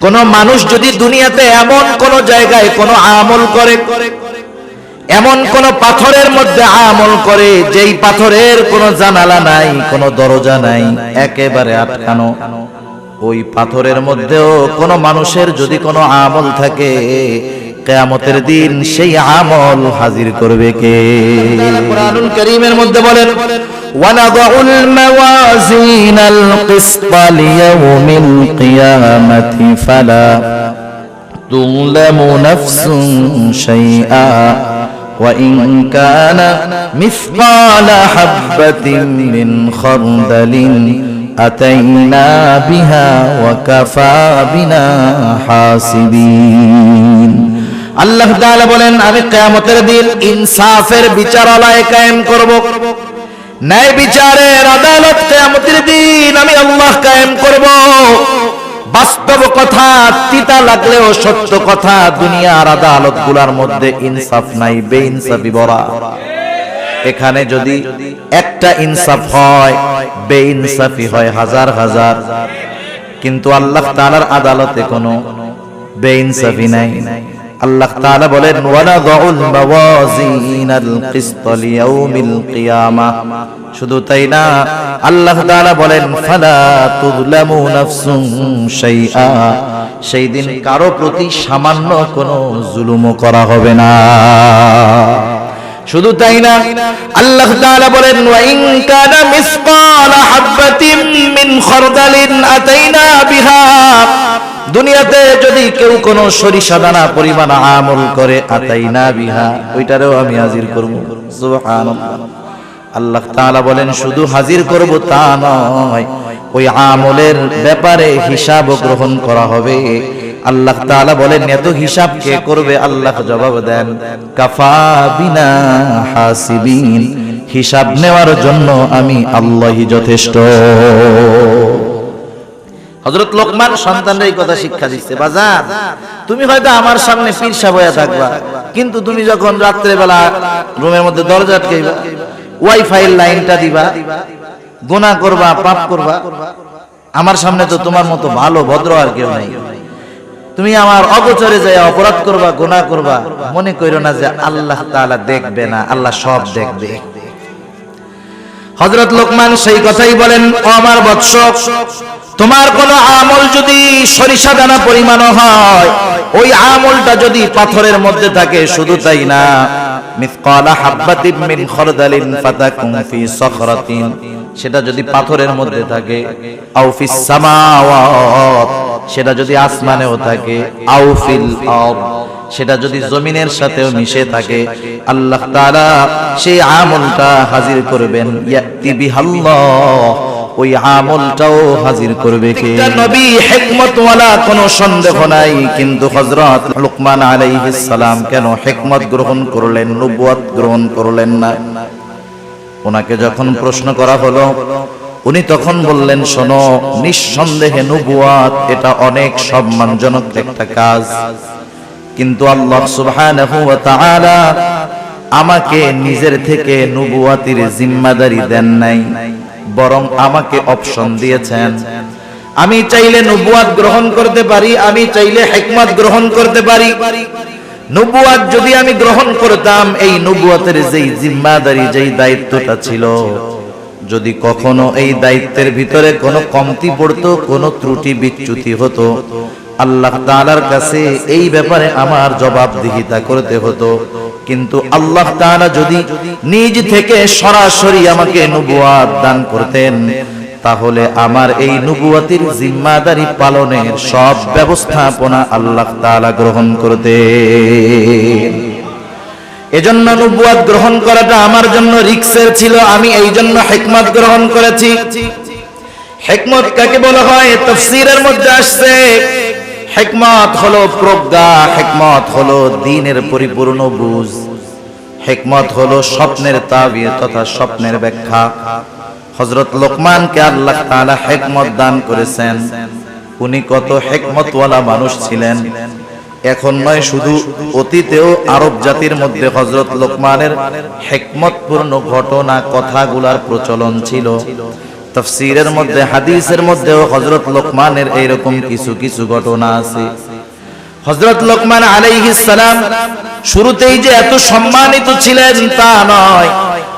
কোন মানুষ যদি দুনিয়াতে এমন কোন জায়গায় কোন আমল করে, এমন কোন পাথরের মধ্যে আমল করে, যেই পাথরের কোনো জানালা নাই, কোনো দরজা নাই, একেবারে আটকানো, ওই পাথরের মধ্যেও কোন মানুষের যদি কোনো আমল থাকে, কেয়ামতের দিন সেই আমল হাজির করবে কে? কোরআনুল করিমের মধ্যে বলেন ونضع الموازين القسط ليوم القيامة فلا تظلم نفس شيئا وإن كان مثقال حبة من خردل أتينا بها وكفى بنا حاسبين আল্লাহ তাআলা বলেন আমি কিয়ামতের দিন ইনসাফের বিচারালয় কায়েম করব ন্যায় বিচারের আদালত কিয়ামতের দিন আমি আল্লাহ কায়েম করব। বাস্তব কথা, তিতা লাগলেও সত্য কথা, দুনিয়ার আদালতগুলার মধ্যে ইনসাফ নাই, বেইনসাফি বরা এখানে যদি একটা ইনসাফ হয়, বেইনসাফি হয় হাজার হাজার। কিন্তু আল্লাহ তালার আদালতে কোনো বে বেইনসাফি নাই। আল্লাহ তাআলা বলেন, ওয়ানাদাউল মাওয়াজিনাল কিসত লিয়াউমিল কিয়ামাহ শুধু তাই না, আল্লাহ তাআলা বলেন, ফালা তুযলামু নাফসুন শাইআ। সেই দিন কারও প্রতি সামান্য কোনো জুলুমও করা হবে না। শুধু তাই না, আল্লাহ তাআলা বলেন ওয়া ইন কানা মিসকালা হাববাতিন মিন খারদালিন আতাইনা বিহা। দুনিয়াতে যদি কেউ কোনো সরিষা দানা পরিমাণ আমল করে, আতাইনা বিহা, ওইটারেও আমি হাজির করব। আল্লাহ তাআলা বলেন, শুধু হাজির করব তা নয়, ওই আমলের ব্যাপারে হিসাব গ্রহণ করা হবে। আল্লাহ তাআলা বলেন, এত হিসাব কে করবে? আল্লাহ জবাব দেন, কাফা বিনা হাসিবিন। হিসাব নেওয়ার জন্য আমি আল্লাহই যথেষ্ট। হযরত লোকমান সন্তানের এই কথা শিক্ষা দিচ্ছে বাজার তুমি হয়তো আমার সামনে পীরসা বয়া থাকবা, কিন্তু তুমি যখন রাত্রে বেলা রুমের মধ্যে দরজা আটকাইবা, ওয়াইফাই লাইনটা দিবা গোনা করবা, পাপ করবা, আমার সামনে তো তোমার মতো ভালো, ভদ্র আর কেউ নাই। তুমি আমার অগোচরে যায় অপরাধ করবা গোনা করবা, মনে কইরো না যে আল্লাহ তাআলা দেখবে না, আল্লাহ সব দেখবে। হযরত লোকমান সেই কথাই বলেন আমার বৎস তোমার কোন আমল যদি সরিষা দানা পরিমাণ হয়, ওই আমলটা যদি পাথরের মধ্যে থাকে, শুধু তাই না। সেটা যদি পাথরের মধ্যে থাকে সেটা যদি আসমানেও থাকে, আও ফিল আরদ। সেটা যদি জমিনের সাথেও মিশে থাকে, আল্লাহ তাআলা সেই আমলটা হাজির করবেন। ওই আমলটাও হাজির করবে কে? নবী হিকমতওয়ালা কোনো সন্দেহ নাই, কিন্তু হযরত লুকমান আলাইহিস সালাম কেন হিকমত গ্রহণ করলেন, নবুয়ত গ্রহণ করলেন না? ওনাকে যখন প্রশ্ন করা হলো, উনি তখন বললেন, শোনো, নিঃসন্দেহে নবুয়াত এটা অনেক সম্মানজনক একটা কাজ। কিন্তু আল্লাহ সুবহানাহু ওয়া তাআলা আমাকে নিজের থেকে নবুয়াতির জিম্মাদারি দেন নাই, বরং আমাকে অপশন দিয়েছেন। আমি চাইলে নবুয়াত গ্রহণ করতে পারি, আমি চাইলে হিকমত গ্রহণ করতে পারি। নবুয়াত যদি আমি গ্রহণ করতাম, এই নবুয়াতের যেই জিম্মাদারি, যেই দায়িত্বটা ছিল, যদি কখনো এই দায়িত্বের ভিতরে কোনো কমতি পড়তো, কোনো ত্রুটি বিচ্যুতি হতো আল্লাহ তাআলার কাছে এই ব্যাপারে আমার জবাবদিহিতা করতে হতো। কিন্তু আল্লাহ তাআলা যদি নিজ থেকে সরাসরি আমাকে নবুয়াত দান করতেন, তাহলে আমার এই নবুয়াতির জিম্মাদারি পালনের সব ব্যবস্থাপনা আল্লাহ তাআলা গ্রহণ করতেন। এজন্য নবুয়াত গ্রহণ করাটা আমার জন্য রিক্সের ছিল, আমি এই জন্য হিকমত গ্রহণ করেছি। হেকমত কাকে বলা হয়? তফসিরের মধ্যে আসছে। হিকমত হলো প্রজ্ঞা, হেকমত হলো দ্বীনের পরিপূর্ণ বুঝ। হেকমত হলো স্বপ্নের তাবির তথা স্বপ্নের ব্যাখ্যা। হজরত লোকমানকে আল্লাহ তাআলা হিকমত দান করেছেন। উনি কত হেকমতওয়ালা মানুষ ছিলেন। এখন নয়, শুধু অতীতেও আরব জাতির মধ্যে হজরত লোকমানের হেকমতপূর্ণ ঘটনা, কথাগুলার প্রচলন ছিল। তফসিরের মধ্যে, হাদিসের মধ্যেও হজরত লোকমানের এইরকম কিছু কিছু ঘটনা আছে। হজরত লোকমান সালাম শুরুতেই যে এত সম্মানিত ছিলেন তা নয়,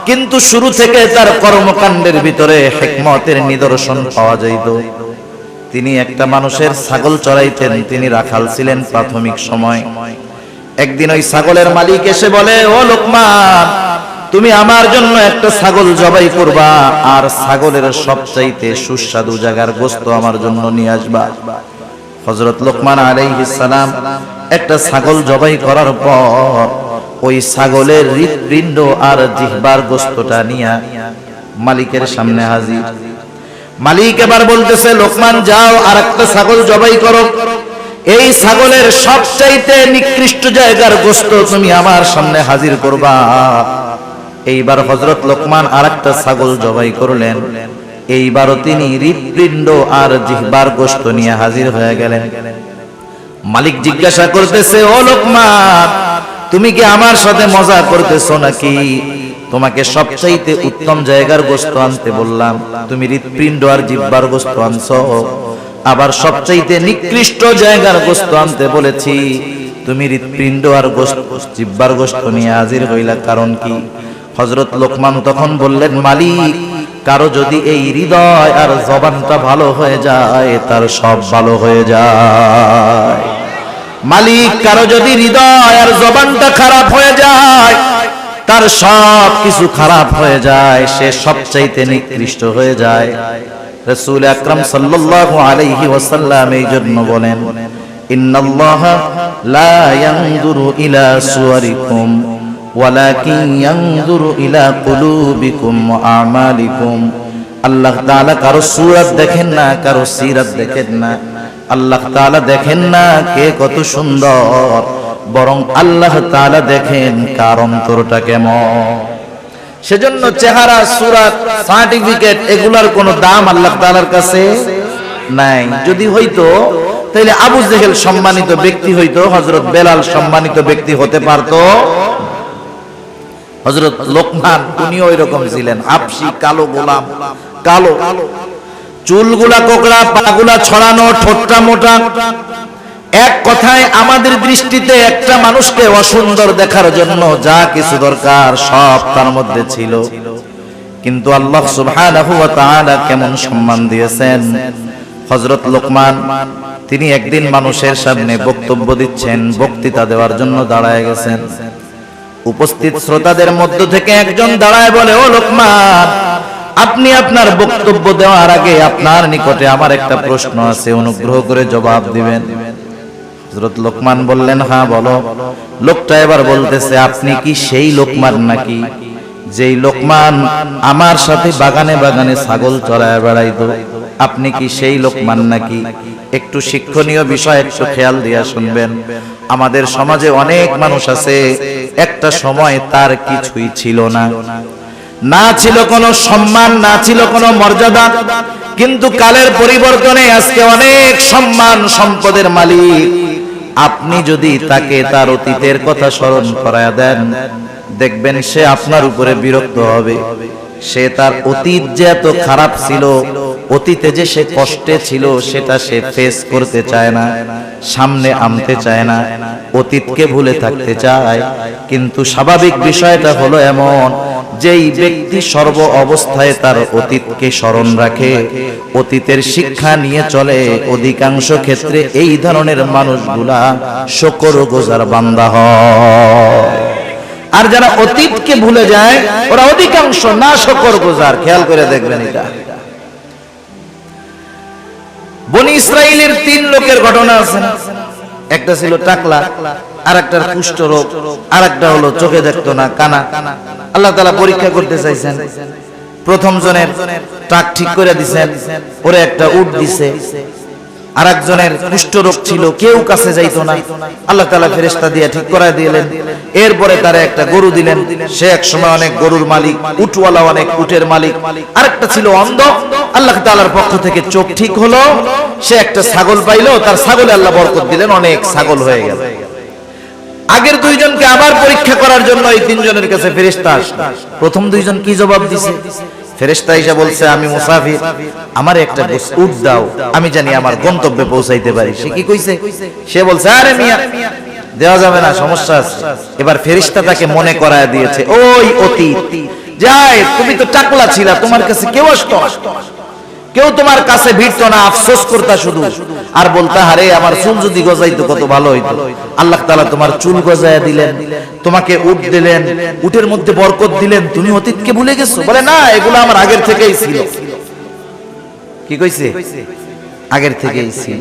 কিন্তু শুরু থেকে তার কর্মকাণ্ডের ভিতরে হেকমতের নিদর্শন পাওয়া যাইত। তিনি একটা মানুষের ছাগল চড়াইতেন, তিনি রাখাল ছিলেন প্রাথমিক সময়। একদিন ওই ছাগলের মালিক এসে বলে, ও লোকমান তুমি আমার জন্য একটা ছাগল জবাই করবা, আর ছাগলের সবচাইতে সুস্বাদু জায়গার গোস্ত আমার জন্য নিয়ে আসবা। হজরত লোকমান আলাইহিস সালাম একটা ছাগল জবাই করার পর ওই ছাগলের হৃৎপিণ্ড আর জিহ্বার গোস্তটা নিয়ে মালিকের সামনে হাজির। মালিক এবার বলতেছে, লোকমান, যাও আর একটা ছাগল জবাই করো। এই ছাগলের সবচাইতে নিকৃষ্ট জায়গার গোস্ত তুমি আমার সামনে হাজির করবা। এইবার হজরত লোকমান আর একটা ছাগল জবাই করলেন। এইবারও তিনি হৃৎপিণ্ড আর জিহ্বার গোস্ত নিয়ে হাজির হয়ে গেলেন। মালিক জিজ্ঞাসা করতেছে, ও লোকমান, তুমি কি আমার সাথে মজা করতেছো নাকি? তোমাকে সবচাইতে উত্তম জায়গার গোস্ত আনতে বললাম। তুমি হৃৎপিণ্ড আর জিব্বার গোস্ত আনছো। আবার সবচাইতে নিকৃষ্ট জায়গার গোস্ত আনতে বলেছি, তুমি হৃৎপিণ্ড আর গোস্ত জিব্বার গোস্ত নিয়ে হাজির হইলা কারণ কি? হজরত লোকমান তখন বললেন, মালিক, কারও যদি এই হৃদয় আর জবানটা ভালো হয়ে যায়, তার সব ভালো হয়ে যায়। মালিক, কারও যদি হৃদয় আর জবানটা খারাপ হয়ে যায়, তার সব কিছু খারাপ হয়ে যায়, সে সবচাইতে নিকৃষ্ট হয়ে যায়। রসুল আকরাম সাল্লাল্লাহু আলাইহি ওয়াসাল্লাম এই জন্য বলেন, ইন্নাল্লাহা লা ইয়ানজুরু ইলা সুওয়ারিকুম ওয়ালাকিন ইয়ানজুরু ইলা কুলুবিকুম ওয়া আমালিকুম। আল্লাহ তাআলা কারও সূরত দেখেন না, কারও সিরাত দেখেন না। আল্লাহ তাআলা দেখেন না কে কত সুন্দর। বরং আল্লাহ তাআলা দেখেন কার অন্তরটা কেমন। সেজন্য চেহারা, সুরাত, সার্টিফিকেট এগুলার কোনো দাম আল্লাহ তাআলার কাছে নাই। যদি হইতো তাহলে আবু জেহেল সম্মানিত ব্যক্তি হইতো, হযরত বেলাল সম্মানিত ব্যক্তি হতে পারতো। হযরত লোকমান, উনিও এরকম ছিলেন। আপসি, কালো গোলাম, কালো। চুলগুলা, কোকড়া, পাগুলা ছড়ানো, ঠোঁটটা মোটা। এক কথায় আমাদের দৃষ্টিতে একটা মানুষকে অসুন্দর দেখার জন্য যা কিছু দরকার সব তার মধ্যে ছিল। কিন্তু আল্লাহ সুবহানাহু ওয়া তাআলা কেমন সম্মান দিয়েছেন। হযরত লোকমান, তিনি একদিন মানুষের সামনে বক্তব্য দিচ্ছেন, বক্তৃতা দেওয়ার জন্য দাঁড়ায় গেছেন। উপস্থিত শ্রোতাদের মধ্য থেকে একজন দাঁড়ায় বলে, ও লোকমান, আপনি আপনার বক্তব্য দেওয়ার আগে আপনার নিকটে আমার একটা প্রশ্ন আছে, অনুগ্রহ করে জবাব দিবেন। হযরত লোকমান বললেন হ্যাঁ বলো। লোকটা এবার বলতেছে, আপনি কি সেই লোকমান নাকি, যেই লোকমান আমার সাথে বাগানে বাগানে ছাগল চড়ায় বেড়াইতো? আপনি কি সেই লোকমান নাকি? একটু শিক্ষণীয় বিষয়, একটু খেয়াল দিয়া শুনবেন। আমাদের সমাজে অনেক মানুষ আছে একটা সময় তার কিছুই ছিল না। না ছিল কোনো সম্মান, না ছিল কোনো মর্যাদা। কিন্তু কালের পরিবর্তনে আজকে অনেক সম্মান, সম্পদের মালিক। আপনি যদি তাকে তার অতীতের কথা স্মরণ করায় দেন, দেখবেন সে আপনার উপরে বিরক্ত হবে। সে তার অতীত যে এত খারাপ ছিল অতীতে যে সে কষ্টে ছিল, সেটা সে ফেস করতে চায় না, সামনে আনতে চায় না, অতীতকে ভুলে থাকতে চায়। কিন্তু স্বাভাবিক বিষয়টা হলো এমন, যেই ব্যক্তি সর্ব অবস্থায় তার অতীতকে স্মরণ রাখে, অতীতের শিক্ষা নিয়ে চলে, অধিকাংশ ক্ষেত্রে এই ধরনের মানুষগুলা শকর গোজার বান্দা হয়। আর যারা অতীতকে ভুলে যায়, ওরা অধিকাংশ না শকর গোজার, খেয়াল করে দেখবেন এটা। বনি ইসরায়েলের তিন লোকের ঘটনা আছে। একটা ছিল টাকলা আর একটা কুষ্ঠ রোগ আর একটা হলো চোখে দেখতো না, কানা। আল্লাহ তালা পরীক্ষা করতে চাইছেন। প্রথম জনের টাক ঠিক করে দিছেন ওরে একটা উট দিছে। আর একজনের কুষ্ঠ রোগ ছিল, কেউ কাছে যাইতো না। আল্লাহ তালা ফেরেস্তা দিয়ে ঠিক করায় দিলেন। এরপরে তারা একটা গরু দিলেন। সে এক সময় অনেক গরুর মালিক, উটওয়ালা অনেক উটের মালিক। আরেকটা ছিল অন্ধ। আল্লাহ তালার পক্ষ থেকে চোখ ঠিক হলো। সে একটা ছাগল পাইলো তার ছাগলে আল্লাহ বরকত দিলেন, অনেক ছাগল হয়ে গেল। আগের দুইজনকে আবার পরীক্ষা করার জন্য এই তিনজনের কাছে ফেরেস্তা আসলো। প্রথম দুইজন কি জবাব দিছে? ফেরেশতা এসে বলছে, আমি মুসাফির, আমার একটা উট দাও, আমি জানি আমার গন্তব্যে পৌঁছাইতে পারি। সে কি কইছে? সে বলছে, আরে মিয়া, দেওয়া যাবে না, সমস্যা আছে। এবার ফেরিস্তা তাকে মনে করায় দিয়েছে, ওই অতীত, যাই, তুমি তো টাকলা ছিলা, তোমার কাছে কেউ আসতো। কেউ তোমার কাছে ভিড়তো না, আফসোস করতা শুধু। আর বলতা হারে আমার চুল যদি গজাইতো কত ভালো হইতো। আল্লাহ তাআলা তোমার চুল গজায়া দিলেন, তোমাকে উট দিলেন, উটের মধ্যে বরকত দিলেন। তুমি অতীতকে ভুলে গেছো? বলে, না, এগুলো আমার আগের থেকেই ছিল। কি কইছে? আগের থেকেই ছিল।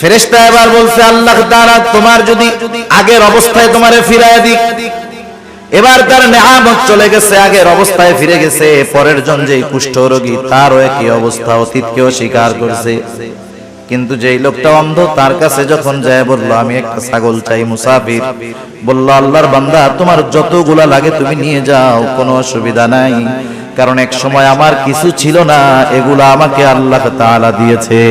ফেরেশতা এবার বলছে, আল্লাহ তাআলা তোমার যদি আগের অবস্থায় তোমারে ফিরায় দিক এবার তার নেহামত চলে গেছে, আগের অবস্থায় ফিরে গেছে। পরের জন যে কুষ্ঠ রোগী, তারও একই অবস্থা, অতীতকেও স্বীকার করছে। কিন্তু যেই লোকটা অন্ধ, তার কাছে যখন যায়, বলল, আমি একটা ছাগল চাই, মুসাফির। বলল, আল্লাহর বান্দা, তোমার যতগুলা লাগে তুমি নিয়ে যাও, কোনো অসুবিধা নাই। কারণ এক সময় আমার কিছু ছিল না, এগুলা আমাকে আল্লাহ তাআলা দিয়েছে।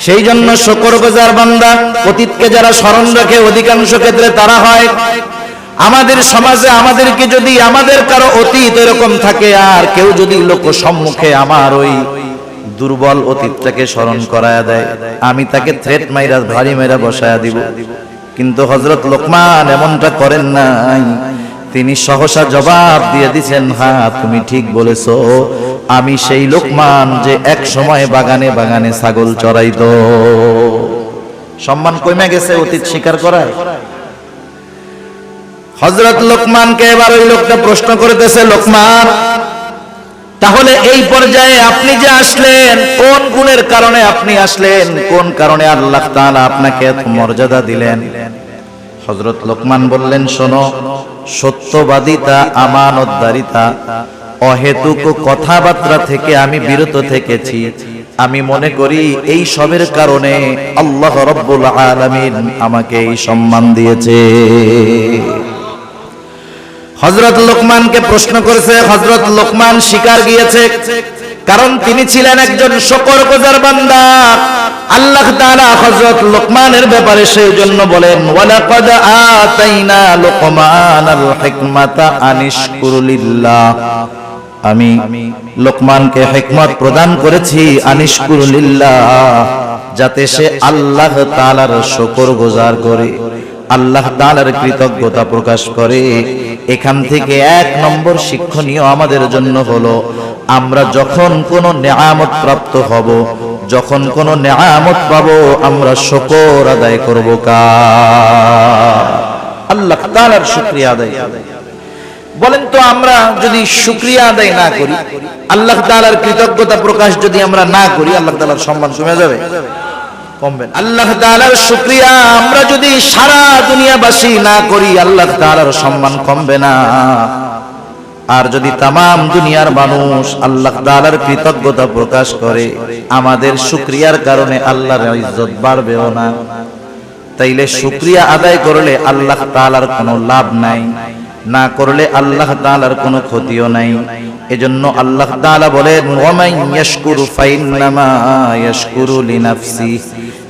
সেই জন্য শকর গোজার বান্দা অতীতকে যারা স্মরণ রাখে, অধিকাংশ ক্ষেত্রে তারা হয়, আমাদের সমাজে আমাদেরকে যদি আমাদের কারও অতীত এরকম থাকে, আর কেউ যদি লোক সম্মুখে আমার ওই দুর্বল অতীতটাকে স্মরণ করায়া দেয়, আমি তাকে থ্রেট মাইরা, ভারী মাইরা বসায়া দিব। কিন্তু হজরত লোকমান এমনটা করেন নাই। তিনি সহসা জবাব দিয়ে দিছেন হ্যাঁ তুমি ঠিক বলেছ। আমি সেই লোকমান যে এক সময় বাগানে বাগানে ছাগল চড়াইতো। সম্মান কমে গেছে অতীত স্বীকার করায়। হজরত লোকমানকে এবার ওই লোকটা প্রশ্ন করতেছে লোকমান তাহলে এই পর্যায়ে আপনি যে আসলেন কোন গুণের কারণে আপনি আসলেন? কোন কারণে আল্লাহ তাআলা আপনাকে এত মর্যাদা দিলেন? হজরত লোকমান বললেন শোনো সত্যবাদিতা আমানতদারিতা অহেতুক কথাবার্তা থেকে আমি বিরত থেকেছি। আমি মনে করি এই সবের কারণে আল্লাহ রব্বুল আলামিন আমাকে এই সম্মান দিয়েছে। হজরত লোকমানকে প্রশ্ন করেছে হজরত লোকমান শিকার গিয়েছে, কারণ তিনি ছিলেন একজন শকর গোজার বান্দা। আল্লাহ তাআলা হযরত লোকমানের ব্যাপারে সেই জন্য বলেন, ওয়ালাকাদ আতাইনা লোকমানাল হিকমাতা আনিশকুরু লিল্লাহ আমি লোকমানকে হিকমত প্রদান করেছি, আনিশকুরু লিল্লাহ, যাতে সে আল্লাহ তাআলার শকর গুজার করে, আল্লাহ তালার কৃতজ্ঞতা প্রকাশ করে এখান থেকে এক নম্বর শিক্ষণীয় আমাদের জন্য হলো, আমরা যখন কোনো নেয়ামত প্রাপ্ত হব, যখন কোনো নেয়ামত পাবো, আমরা শকর আদায় করব কা আল্লাহ তাআলার শুক্রিয়া আদায়। বলেন তো আমরা যদি শুকরিয়া আদায় না করি, আল্লাহ তাআলার কৃতজ্ঞতা প্রকাশ যদি আমরা না করি, আল্লাহ তাআলার সম্মান কমে যাবে? কমবে না। আল্লাহ তাআলার শুকরিয়া আমরা যদি সারা দুনিয়াবাসী না করি, আল্লাহ তাআলার সম্মান কমবে না। আর যদি তামাম দুনিয়ার মানুষ আল্লাহ তাআলার কৃতজ্ঞতা প্রকাশ করে, আমাদের শুক্রিয়ার কারণে আল্লাহর ইজ্জত বাড়বেও না। তাইলে শুক্রিয়া আদায় করলে আল্লাহ তালার কোনো লাভ নাই। না করলে আল্লাহ তাআলার কোনো ক্ষতিও নাই। এজন্য আল্লাহ তাআলা বলেন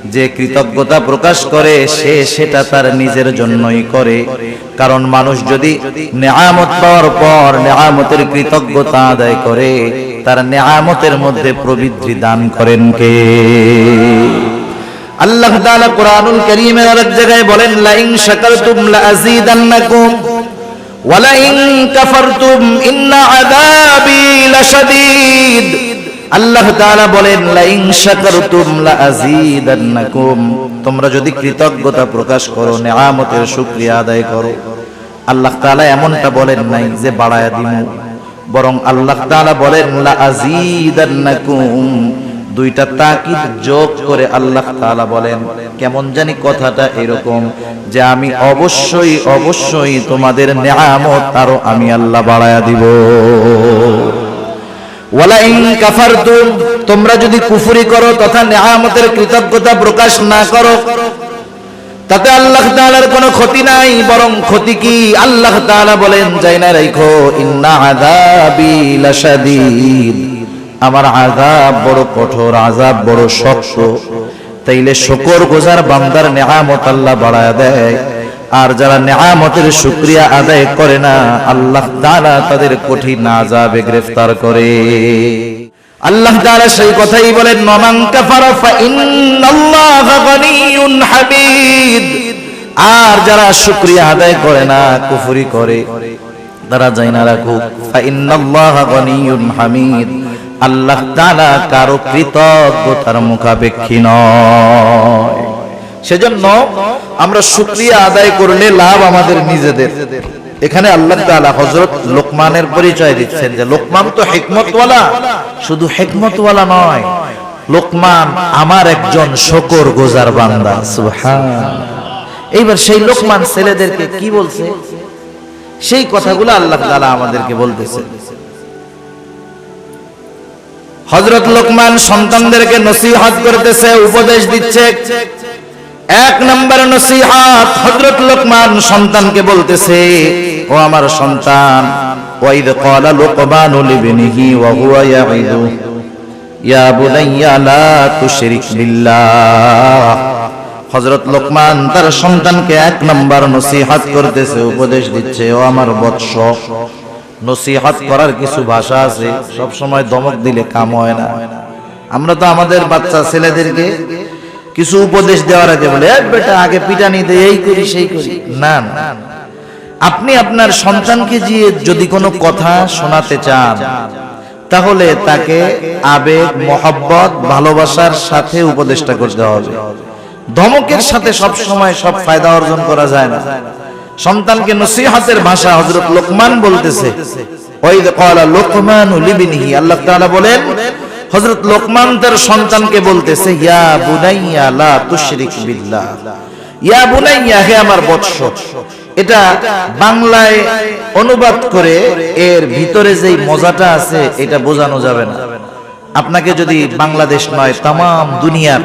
যে কৃতজ্ঞতা প্রকাশ করে, সে সেটা তার নিজের জন্যই করে। কারণ মানুষ যদি নেয়ামত পাওয়ার পর নেয়ামতের কৃতজ্ঞতা আদায় করে, তার নেয়ামতের মধ্যে প্রবৃদ্ধি দান করেন কে? আল্লাহ তাআলা কোরআনুল জায়গায় বলেন, লাইন শাকারতুম লাযীদান্নাকুম ওয়ালাইন কাফারতুম ইন্না আযাবি লাশাদীদ। আল্লাহ তাআলা বলেন, লাইন শাকারতুম লাযীদান্নাকুম তোমরা যদি কৃতজ্ঞতা প্রকাশ করো, নেয়ামতের শুকরিয়া আদায় করো। আল্লাহ তাআলা এমনটা বলেন নাই যে বাড়ায়া দিমু। বরং আল্লাহ তাআলা বলেন লাযীদান্নাকুম দুইটা তাকিদ যোগ করে আল্লাহ তাআলা বলেন, কেমন জানি কথাটা এরকম যে আমি অবশ্যই অবশ্যই তোমাদের নেয়ামত আরও আমি আল্লাহ বাড়ায়া দিব। ওয়ালা ইন কাফারতুম তোমরা যদি কুফরি করো তথা নেয়ামতের কৃতজ্ঞতা প্রকাশ না করো, তাতে আল্লাহ তাআলার কোনো ক্ষতি নাই, বরং ক্ষতি কি? আল্লাহ তাআলা বলেন যাই না রাখো ইন্না আযাবি লাশাদীদ। আমার আযাব বড় কঠোর, আযাব বড় শক্ত। তাইলে শুকর গোজার বান্দার নেয়ামত আল্লাহ বাড়ায় দেয়। আর যারা নেয়ামতের শুক্রিয়া আদায় করে না, আল্লাহ তাআলা তাদের কঠিন আযাবে গ্রেফতার করে। আল্লাহ তাআলা সেই কথাই বলেন নমান কাফারা ফা ইন্নাল্লাহা আর যারা শুকরিয়া আদায় করে না, কুফরি করে। তারা যাই না রাখুক ইন্নাল্লাহা গনিয়ুন হামিদ। আল্লাহ তাআলা কারও কৃতজ্ঞতার মুখাপেক্ষী নয়। সেজন্য আমরা শুকরিয়া আদায় করলে লাভ আমাদের নিজেদের। এখানে আল্লাহ তাআলা হযরত লোকমানের পরিচয় দিচ্ছেন যে লোকমান তো হিকমতওয়ালা, শুধু হিকমতওয়ালা নয়, লোকমান আমার একজন শকর গোজার বান্দা এইবার সেই লোকমান ছেলেদেরকে কি বলছে? সেই কথাগুলো আল্লাহ তালা আমাদেরকে বলতেছে। হযরত লোকমান সন্তানদেরকে নসিহত করতেছে, উপদেশ দিচ্ছে। এক নম্বর নসিহত হযরত লোকমান সন্তানকে বলতেছে, ও আমার সন্তান, ওয়াইদ ক্বালা লুকমানু লিবনিহি ওয়া হুয়া ইয়া বুনাইয়া লা হযরত লোকমান তার সন্তানকে এক নম্বর নসিহত করতেছে, উপদেশ দিচ্ছে, ও আমার বৎস নসিহত করার কিছু ভাষা আছে, সব সময় দমক দিলে কাম হয় না। আমরা তো আমাদের বাচ্চা ছেলেদেরকে কিছু উপদেশ দেওয়ার আগে বলে, "এ বেটা, আগে পিটানি দে, এই করি, সেই করি। না না। আপনি আপনার সন্তানকে যে যদি কোনো কথা শোনাতে চান, তাহলে তাকে আবেগ, মহব্বত, ভালোবাসার সাথে উপদেশটা করতে হবে। ধমকের সাথে সব সময় সব ফায়দা অর্জন করা যায় না। সন্তানকে নসিহতের ভাষা হযরত লোকমান বলতেছে। আল্লাহ বলেন লোকমান তার সন্তানকে বলতেছে, ইয়া বুনাইয়া ইয়া হে আমার বৎস, এটা বাংলায় অনুবাদ করে এর ভিতরে যেই মজাটা আছে, এটা বোঝানো যাবে না। আপনাকে যদি বাংলাদেশ নয় তাম দুনিয়ার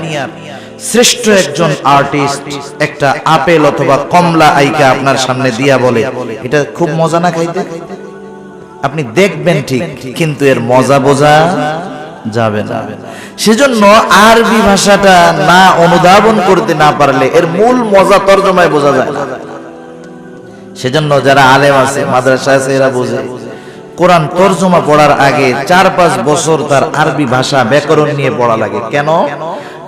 শ্রেষ্ঠ একজন আর্টিস্ট একটা আপেল অথবা কমলা আইকা আপনার সামনে দিয়া বলে, এটা খুব মজা না খাইতে? আপনি দেখবেন ঠিক, কিন্তু এর মজা বোঝা যাবে না। সেজন্য আরবি ভাষাটা না অনুধাবন করতে না পারলে এর মূল মজা তর্জমায় বোঝা যায় না। সেজন্য যারা আলেম আছে, মাদ্রাসা আছে, এরা বোঝে, কোরআন তর্জমা পড়ার আগে চার পাঁচ বছর তার আরবি ভাষা ব্যাকরণ নিয়ে পড়া লাগে। কেন?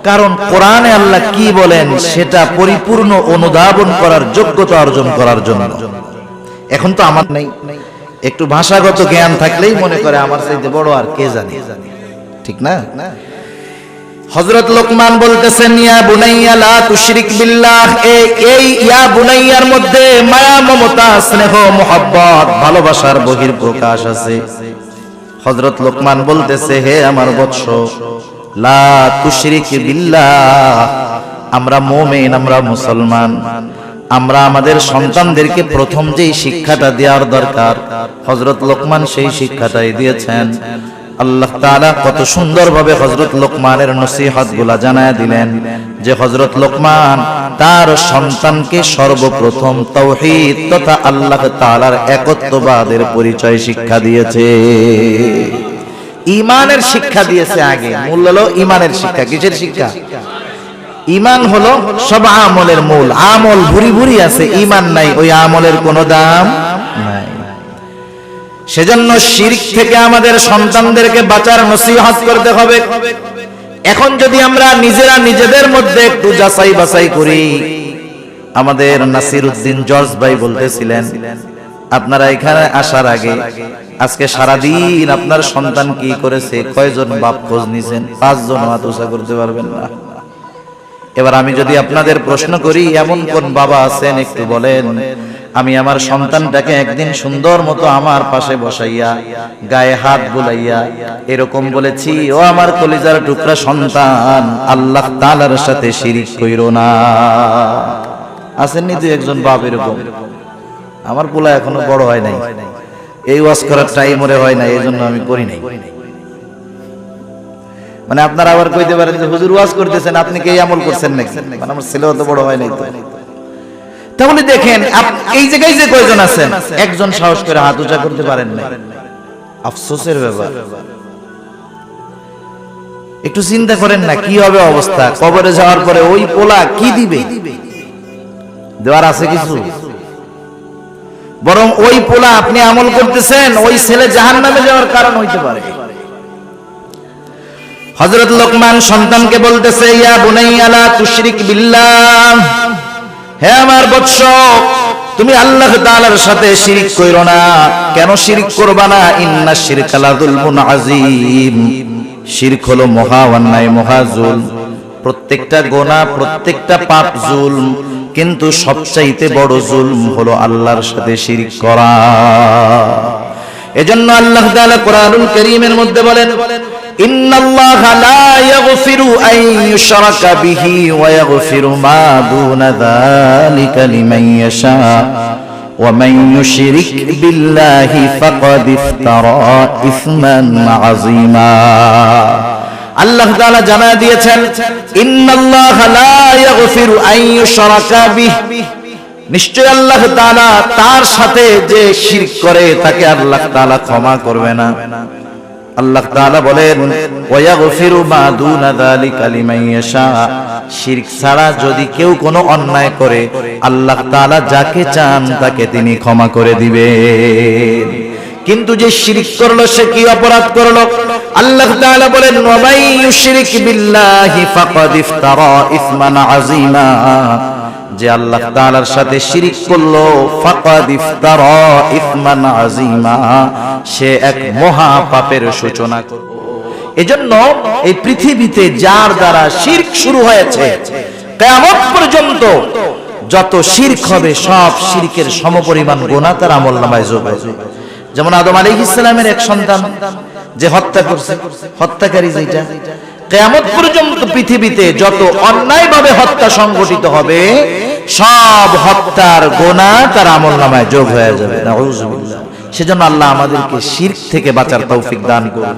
কারণ কোরআনে আল্লাহ কি বলেন সেটা পরিপূর্ণ অনুধাবন করার যোগ্যতা অর্জন করার জন্য। এখন তো আমার নেই। একটু ভাষাগত জ্ঞান থাকলেই মনে করে আমার চাইতে বড় আর কে জানে। ঠিক না? হযরত লোকমান বলতেছেন, ইয়া বুনাইয়া, লা তুশরিক বিল্লাহ। এই ইয়া বুনাইয়ার মধ্যে মায়া, মমতা, স্নেহ, মোহাব্বত, ভালোবাসার বহির প্রকাশ আছে। হযরত লোকমান বলতেছে, হে আমার বৎস লা তুশরিক বিল্লাহ, আমরা মুমিন, আমরা মুসলমান। আমরা আমাদের সন্তানদেরকে প্রথম যেই শিক্ষাটা দেওয়ার দরকার, হযরত লোকমান সেই শিক্ষাটাই দিয়েছেন। আল্লাহ তাআলা কত সুন্দরভাবে হযরত লোকমানের নসিহতগুলা জানায় দিলেন যে হযরত লোকমান তার সন্তানকে সর্বপ্রথম তাওহীদ তথা আল্লাহ তাআলার একত্ববাদের পরিচয় শিক্ষা দিয়েছে। ইমানের শিক্ষা দিয়েছে আগে। মূল হলো ইমানের শিক্ষা। কিসের শিক্ষা? ইমান হলো সব আমলের মূল। আমল ভুরি ভুরি আছে, ইমান নাই, ওই আমলের কোনো দাম নাই। সেজন্য শিরিক থেকে আমাদের সন্তানদেরকে বাঁচার নসিহত করতে হবে। এখন যদি আমরা নিজেরা নিজেদের মধ্যে একটু যাচাই বাছাই করি, আমাদের নাসির উদ্দিন জর্জ ভাই বলতেছিলেন আপনারা এখানে আসার আগে, আজকে সারাদিন আপনার সন্তান কি করেছে, কয়জন বাপ খোঁজ নিছেন পাঁচজন হাত আতুষা করতে পারবেন না। এবার আমি যদি আপনাদের প্রশ্ন করি, এমন কোন বাবা আছেন, একটু বলেন। আমি আমার সন্তানটাকে একদিন সুন্দর মতো আমার পাশে বসাইয়া, গায়ে হাত বুলাইয়া, এরকম বলেছি, ও আমার কলিজার টুকরা সন্তান, আল্লাহ তালার সাথে শিরিক কইর না। আসেননি তুই একজন বাপ এরকম। আমার পোলা এখনও বড় হয় নাই। এই ওয়াজ করার টাইম ওরে হয় না এই জন্য আমি করি নাই। মানে আপনারা আবার কইতে পারেন যে, হুজুর ওয়াজ করতেছেন, আপনি কি আমল করছেন নাকি? মানে আমার ছেলে অত বড় হয় নাই তো। তাহলে দেখেন এই জায়গায় যে কয়জন আছেন, একজন সাহস করে হাত উঁচা করতে পারেন না আফসোসের ব্যাপার। একটু চিন্তা করেন না, কি হবে অবস্থা? কবরে যাওয়ার পরে ওই পোলা কি দিবে? দেওয়ার আছে কিছু? বরং ওই পোলা আপনি আমল করতেছেন, ওই ছেলে জাহান নামে যাওয়ার কারণ হইতে পারে। হজরত লোকমান সন্তানকে বলতেছে, ইয়া বুনাইয়ালা তুশরিক বিল্লাহ। হে আমার বৎস, তুমি আল্লাহ তাআলার সাথে শিরিক কইরো না। কেন শিরিক করবা না? ইন্না শিরকা লাযুলমুন আযীম। শিরক হলো মহা অন্যায়, মহা জুল প্রত্যেকটা গোনা, প্রত্যেকটা পাপ জুলম। কিন্তু সবচাইতে বড় জুলম হলো আল্লাহর সাথে শিরিক করা। এজন্য আল্লাহ তাআলা কোরআনুল কারীমের মধ্যে বলেন, ইন্নাল্লাহা লা ইয়াগফিরু আন ইউশরাকা বিহি ওয়া ইয়াগফিরু মা দুনা যালিকা লিমান ইয়াশা ওয়া মান ইউশরিক বিল্লাহি ফাকাদ ইফতারা ইসমান আযীমা। আল্লাহ তাআলা জানা দিয়েছেন, ইন্নাল্লাহা লা ইয়াগফিরু আন ইউশরাকা নিশ্চয় আল্লাহ তাআলা তার সাথে যে শিরক করে, তাকে আল্লাহ তাআলা ক্ষমা করবে না। আল্লাহ তাআলা বলেন ওয়ায়াগফিরু মা দুনা যালিকা লিমান ইয়াশা। শিরক ছাড়া যদি কেউ কোনো অন্যায় করে, আল্লাহ তাআলা যাকে চান, তাকে তিনি ক্ষমা করে দিবেন। কিন্তু যে শিরিক করল সে কি অপরাধ করল? আল্লাহ তাআলা বলেন, ওয়ামাই ইউশরিক বিল্লাহি ফাকাদ ইফতারা ইসমান আযীমা। যে আল্লাহ তাআলার সাথে শিরিক করল, ফাকাদ ইফতারা ইসমান আযীমা। সে এক মহা পাপের সূচনা করল। এজন্য এই পৃথিবীতে যার দ্বারা শিরক শুরু হয়েছে, কিয়ামত পর্যন্ত যত শিরক হবে, সব শিরকের সমপরিমাণ গুনাহ তার আমলনামায় যোগ হবে। যেমন আদম আলী ইসলামের এক সন্তান যে হত্যা করছে, হত্যাকারী যেটা, কেয়ামত পর্যন্ত পৃথিবীতে যত অন্যায় ভাবে হত্যা সংগঠিত হবে, সব হত্যার গোনা তার আমল নামায় যোগ হয়ে যাবে। সেজন্য আল্লাহ আমাদেরকে শির থেকে বাঁচার তৌফিক দান করুন।